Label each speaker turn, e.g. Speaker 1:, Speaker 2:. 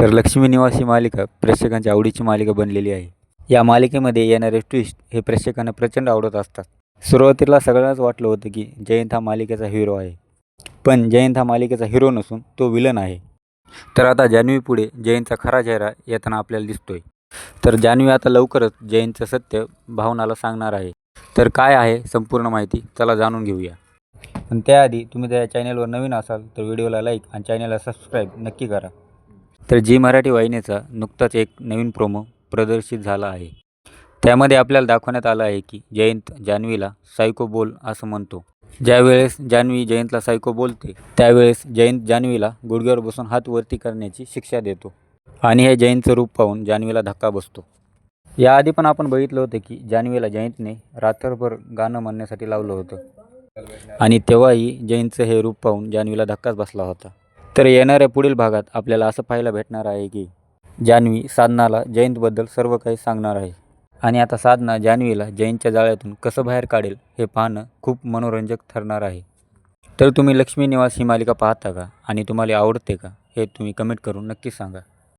Speaker 1: तर लक्ष्मी निवास ही मालिका प्रेक्षकांच्या आवडीची मालिका बनलेली आहे. या मालिकेमध्ये येणारे ट्विस्ट हे प्रेक्षकांना प्रचंड आवडत असतात. सुरुवातीला सगळ्यांनाच वाटलं होतं की जयंत हा मालिकेचा हिरो आहे. पण जयंत हा मालिकेचा हिरो नसून तो विलन आहे. तर आता जान्हवी पुढे जयंतचा खरा चेहरा येताना आपल्याला दिसतोय. तर जान्हवी आता लवकरच जयंतचं सत्य भावनाला सांगणार आहे. तर काय आहे संपूर्ण माहिती चला जाणून घेऊया. पण त्याआधी तुम्ही त्या चॅनलवर नवीन असाल तर व्हिडिओला लाईक आणि चॅनलला सबस्क्राईब नक्की करा. तर जी मराठी वाहिनीचा नुकताच एक नवीन प्रोमो प्रदर्शित झाला आहे. त्यामध्ये आपल्याला दाखवण्यात आलं आहे की जयंत जान्हवीला सायको बोल असं म्हणतो. ज्यावेळेस जान्हवी जयंतला सायको बोलते त्यावेळेस जयंत जान्हवीला गुडघ्यावर बसून हात वरती करण्याची शिक्षा देतो आणि हे जयंतचं रूप पाहून जान्हवीला धक्का बसतो. याआधी पण आपण बघितलं होतं की जान्हवीला जयंतने रात्रभर गाणं म्हणण्यासाठी लावलं होतं. आणि तेव्हाही जयंतचं हे रूप पाहून जान्हवीला धक्काच बसला होता. तर येणाऱ्या पुढील भागात आपल्याला असं पाहायला भेटणार आहे की जान्हवी साधनाला जयंतबद्दल सर्व काही सांगणार आहे. आणि आता साधना जान्हवीला जयंतच्या जाळ्यातून कसं बाहेर काढेल हे पाहणं खूप मनोरंजक ठरणार आहे. तर तुम्ही लक्ष्मी निवास ही मालिका पाहता का? आणि तुम्हाला आवडते का? हे तुम्ही कमेंट करून नक्की सांगा.